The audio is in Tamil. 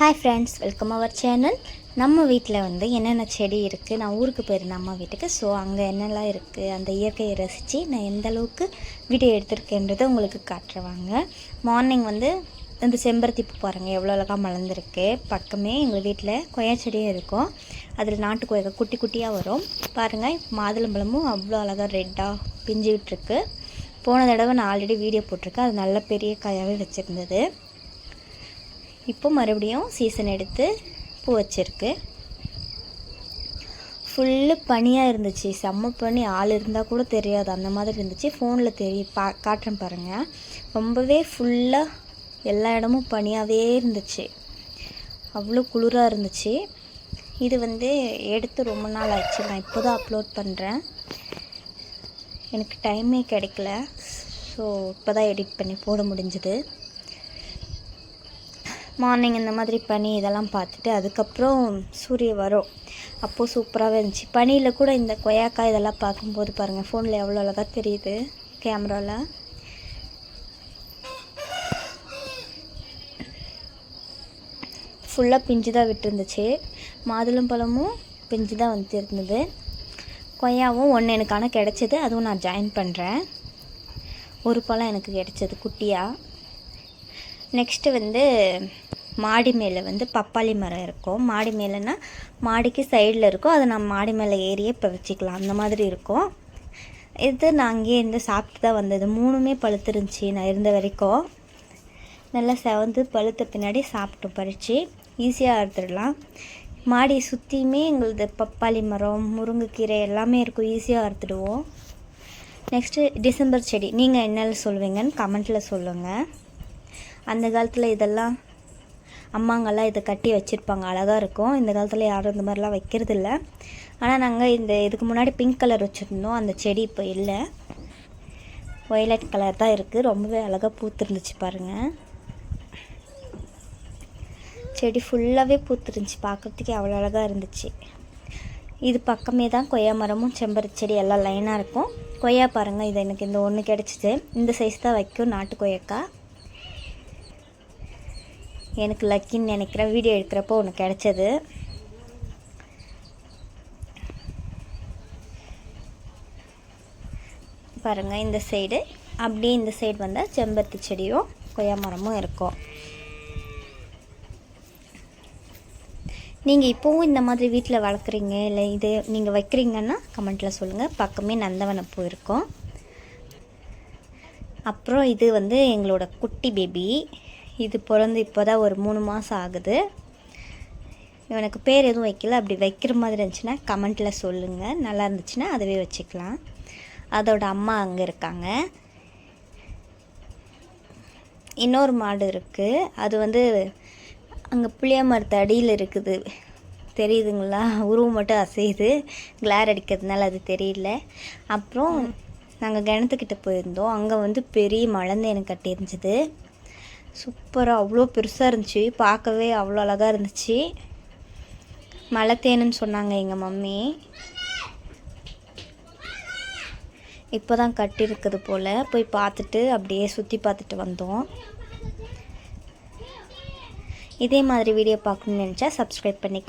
Hi friends welcome our channel நம்ம வீட்டில் வந்து என்னென்ன செடி இருக்குது நான் ஊருக்கு போயிருந்தேன் அம்மா வீட்டுக்கு. ஸோ அங்கே என்னெல்லாம் இருக்குது அந்த இயற்கையை ரசித்து நான் எந்த அளவுக்கு வீடியோ எடுத்திருக்கேன்றதை உங்களுக்கு காட்டுறவாங்க. மார்னிங் வந்து இந்த செம்பருத்தி பூ பாருங்கள் எவ்வளோ அழகாக மலர்ந்துருக்கு. பக்கமே எங்கள் வீட்டில் கொய்யா செடியும் இருக்கும். அதில் நாட்டு கொய்யா குட்டி குட்டியாக வரும். பாருங்கள் மாதுளம்பழமும் அவ்வளோ அழகாக ரெட்டாக பிஞ்சு விட்டுருக்கு போன தடவை நான் ஆல்ரெடி வீடியோ போட்டிருக்கேன். அது நல்ல பெரிய காயாகவே வச்சுருந்தது. இப்போ மறுபடியும் சீசன் எடுத்து பூ வச்சிருக்கு. ஃபுல்லு பனியாக இருந்துச்சு. செம்ம பனி. ஆள் இருந்தால் கூட தெரியாது. அந்த மாதிரி இருந்துச்சு. ஃபோனில் தெரிய பா காட்டுறேன் பாருங்கள் ரொம்பவே ஃபுல்லாக எல்லா இடமும் பனியாகவே இருந்துச்சு. அவ்வளோ குளிராக இருந்துச்சு. இது வந்து எடுத்து ரொம்ப நாள் ஆச்சு நான் இப்போ தான் அப்லோட் பண்ணுறேன் எனக்கு டைமே கிடைக்கல. ஸோ இப்போ தான் எடிட் பண்ணி போட முடிஞ்சுது. மார்னிங் இந்த மாதிரி பனி இதெல்லாம் பார்த்துட்டு அதுக்கப்புறம் சூரிய வரும். அப்போது சூப்பராகவே இருந்துச்சு. பனியில் கூட இந்த கொயாக்கா இதெல்லாம் பார்க்கும்போது பாருங்கள் ஃபோனில் எவ்வளோ அழகாக தெரியுது கேமராவில் ஃபுல்லாக பிஞ்சு தான் விட்டுருந்துச்சு. மாதுளம் பழமும் பிஞ்சு தான் வந்துட்டு இருந்தது கொய்யாவும் ஒன்று எனக்கு ஆனால் கிடச்சிது அதுவும் நான் ஜாயின் பண்ணுறேன் ஒரு பழம் எனக்கு கிடச்சது குட்டியாக நெக்ஸ்ட்டு வந்து மாடி மேலே வந்து பப்பாளி மரம் இருக்கும். மாடி மேலேனா மாடிக்கு சைடில் இருக்கும். அதை நம்ம மாடி மேலே ஏறியே பறிச்சிக்கலாம் அந்த மாதிரி இருக்கும். இது நான் அங்கேயே இருந்து சாப்பிட்டு தான் வந்தது. மூணுமே பழுத்துருந்துச்சி நான் இருந்த வரைக்கும். நல்லா செவந்து பழுத்த பின்னாடி சாப்பிட்டோம் பறித்து ஈஸியாக அறுத்துடலாம் மாடி சுற்றியுமே எங்களது பப்பாளி மரம் முருங்கைக்கீரை எல்லாமே இருக்கும். ஈஸியாக அறுத்துடுவோம் நெக்ஸ்ட்டு டிசம்பர் செடி. நீங்கள் என்னெல்லாம் சொல்லுவீங்கன்னு கமெண்ட்டில் சொல்லுங்கள் அந்த காலத்தில் இதெல்லாம் அம்மாங்கெல்லாம் இதை கட்டி வச்சுருப்பாங்க. அழகாக இருக்கும். இந்த காலத்தில் யாரும் இந்த மாதிரிலாம் வைக்கிறது இல்லை ஆனால் நாங்கள் இந்த இதுக்கு முன்னாடி பிங்க் கலர் வச்சுருந்தோம். அந்த செடி இப்போ இல்லை. ஒயலட் கலர் தான் இருக்குது ரொம்பவே அழகாக பூத்துருந்துச்சு பாருங்கள் செடி ஃபுல்லாகவே பூத்துருந்துச்சு. பார்க்குறதுக்கே அவ்வளோ அழகாக இருந்துச்சு. இது பக்கமே தான் கொய்யா மரமும் செம்பருத்தி செடி எல்லாம் லைனாக இருக்கும். கொய்யா பாருங்கள் இது எனக்கு இந்த ஒன்று கிடச்சிது. இந்த சைஸ் தான் வைக்கும். நாட்டு கொய்யாக்காய் எனக்கு லக்கின்னு நினைக்கிறேன் வீடியோ எடுக்கிறப்போ ஒன்று கிடச்சது. பாருங்கள் இந்த சைடு அப்படியே இந்த சைடு வந்தால் செம்பருத்தி செடியும் கொய்யா மரமும் இருக்கும். நீங்கள் இப்போவும் இந்த மாதிரி வீட்டில் வளர்க்குறீங்க இல்லை இது நீங்கள் வைக்கிறீங்கன்னா கமெண்ட்டில் சொல்லுங்கள் பக்கமே நந்தவனப்பூ இருக்கும். அப்புறம் இது வந்து எங்களோட குட்டி பேபி இது பிறந்து இப்போ தான் ஒரு மூணு மாதம் ஆகுது. இவனுக்கு பேர் எதுவும் வைக்கல. அப்படி வைக்கிற மாதிரி இருந்துச்சுன்னா கமெண்ட்டில் சொல்லுங்கள் நல்லா இருந்துச்சுன்னா அதுவே வச்சுக்கலாம். அதோட அம்மா அங்கே இருக்காங்க. இன்னொரு மாடு இருக்குது அது வந்து அங்கே புளிய மரத்து அடியில் இருக்குது. தெரியுதுங்களா? உருவம் மட்டும் அசையுது. கிளார் அடிக்கிறதுனால அது தெரியல. அப்புறம் நாங்கள் கிணத்துக்கிட்ட போயிருந்தோம். அங்கே வந்து பெரிய மலந்தேனு கட்டி இருந்துச்சு சூப்பராக அவ்வளோ பெருசாக இருந்துச்சு. பார்க்கவே அவ்வளோ அழகாக இருந்துச்சு. மலைத்தேனுன்னு சொன்னாங்க எங்கள் மம்மி. இப்போ தான் கட்டியிருக்குது போல். போய் பார்த்துட்டு அப்படியே சுற்றி பார்த்துட்டு வந்தோம். இதே மாதிரி வீடியோ பார்க்கணுன்னு நினச்சா சப்ஸ்கிரைப் பண்ணி